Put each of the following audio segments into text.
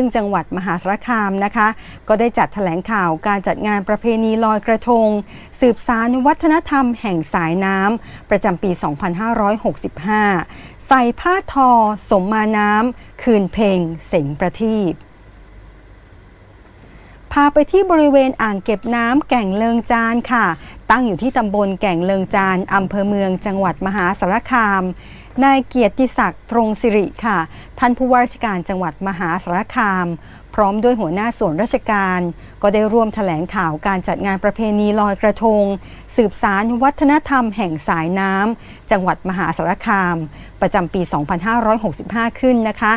ซึ่งจังหวัดมหาสารคามนะคะ ก็ได้จัดแถลงข่าวการจัดงานประเพณีลอยกระทง สืบสารวัฒนธรรมแห่งสายน้ำประจำปี 2565 ใส่ผ้าทอ สมมาน้ำคืนเพลงเสงประทีปพาไปที่บริเวณอ่างเก็บน้ำแก่งเลิงจานค่ะ ตั้งอยู่ที่ตำบลแก่งเลิงจานอำเภอเมืองจังหวัดมหาสารคาม นายเกียรติศักดิ์ตรงสิริค่ะ ท่านผู้ว่าราชการจังหวัดมหาสารคาม พร้อมด้วยหัวหน้าส่วนราชการ ก็ได้ร่วมแถลงข่าวการจัดงานประเพณีลอยกระทง สืบสารวัฒนธรรมแห่งสายน้ำจังหวัดมหาสารคาม ประจำปี 2565 ขึ้นนะคะ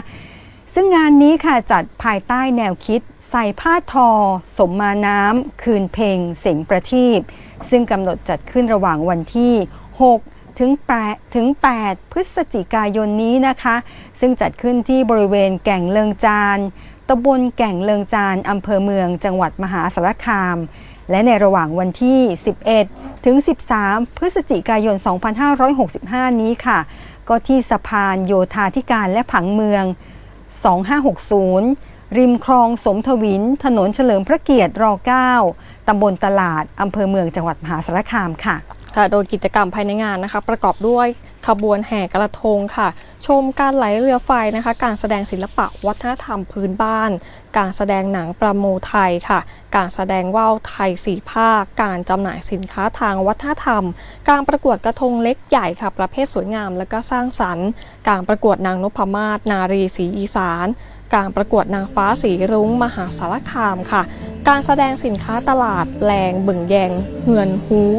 ซึ่งงานนี้ค่ะจัดภายใต้แนวคิดใส่ผ้าทอ สมมาน้ำคืนเพลง เสียงประทีปซึ่งกำหนดจัดขึ้นระหว่างวันที่ 6 ถึง8ถึง 8 พฤศจิกายนนี้นะคะ ซึ่งจัดขึ้นที่บริเวณแก่งเลิงจานตำบลแก่งเลิงจานอำเภอเมืองจังหวัดมหาสารคาม และในระหว่างวันที่ 11 ถึง 13 พฤศจิกายน 2565 นี้ค่ะ ก็ที่สะพานโยธาธิการและผังเมือง 2560 ริมคลองสมทวิน ถนนเฉลิมพระเกียรติร 9ตำบลตลาด อำเภอเมืองจังหวัดมหาสารคามค่ะ ค่ะโดยกิจกรรมภายในงานนะคะ ประกอบด้วยขบวนแห่กระทงค่ะ ชมการไหลเรือไฟนะคะ การแสดงศิลปะวัฒนธรรมพื้นบ้าน การแสดงหนังประโมไทยค่ะ การแสดงว่าวไทยสีภาค การจำหน่ายสินค้าทางวัฒนธรรม การประกวดกระทงเล็กใหญ่ค่ะ ประเภทสวยงามและก็สร้างสรรค์ การประกวดนางนพมาศนารีสีอีสาน การประกวดนางฟ้าสีรุ้ง มหาสารคามค่ะ การแสดงสินค้าตลาดแรงบึ่งแยงเฮือนฮู้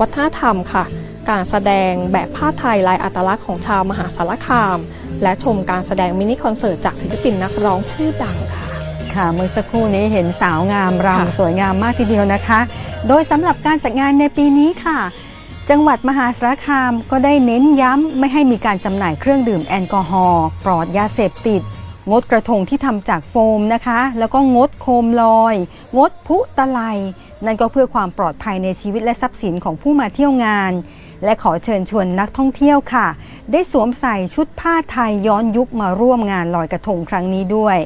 วัฒนธรรมค่ะ การแสดงแบบผ้าไทยลายอัตลักษณ์ของชาวมหาสารคาม และชมการแสดงมินิคอนเสิร์ตจากศิลปินนักร้องชื่อดังค่ะค่ะเมื่อสักครู่นี้เห็นสาวงามค่ะรำสวยงามมากทีเดียวนะคะ โดยสำหรับการจัดงานในปีนี้ค่ะ จังหวัดมหาสารคามก็ได้เน้นย้ำไม่ให้มีการจำหน่ายเครื่องดื่มแอลกอฮอล์ปลอดยาเสพติด งดกระทงที่ทำจากโฟมนะคะ แล้วก็งดโคมลอย งดพุตะไล นั่นก็เพื่อความปลอดภัยในชีวิตและทรัพย์สินของผู้มาเที่ยวงาน และขอเชิญชวนนักท่องเที่ยวค่ะ ได้สวมใส่ชุดผ้าไทยย้อนยุคมาร่วมงานลอยกระทงครั้งนี้ด้วย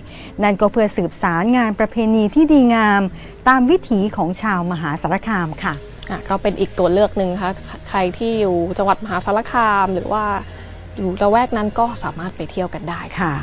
นั่นก็เพื่อสืบสารงานประเพณีที่ดีงาม ตามวิถีของชาวมหาสารคามค่ะอะก็เป็นอีกตัวเลือกหนึ่งนะคะใครที่อยู่จังหวัดมหาสารคามหรือว่าอยู่ละแวกนั้นก็สามารถไปเที่ยวกันได้ค่ะค่ะ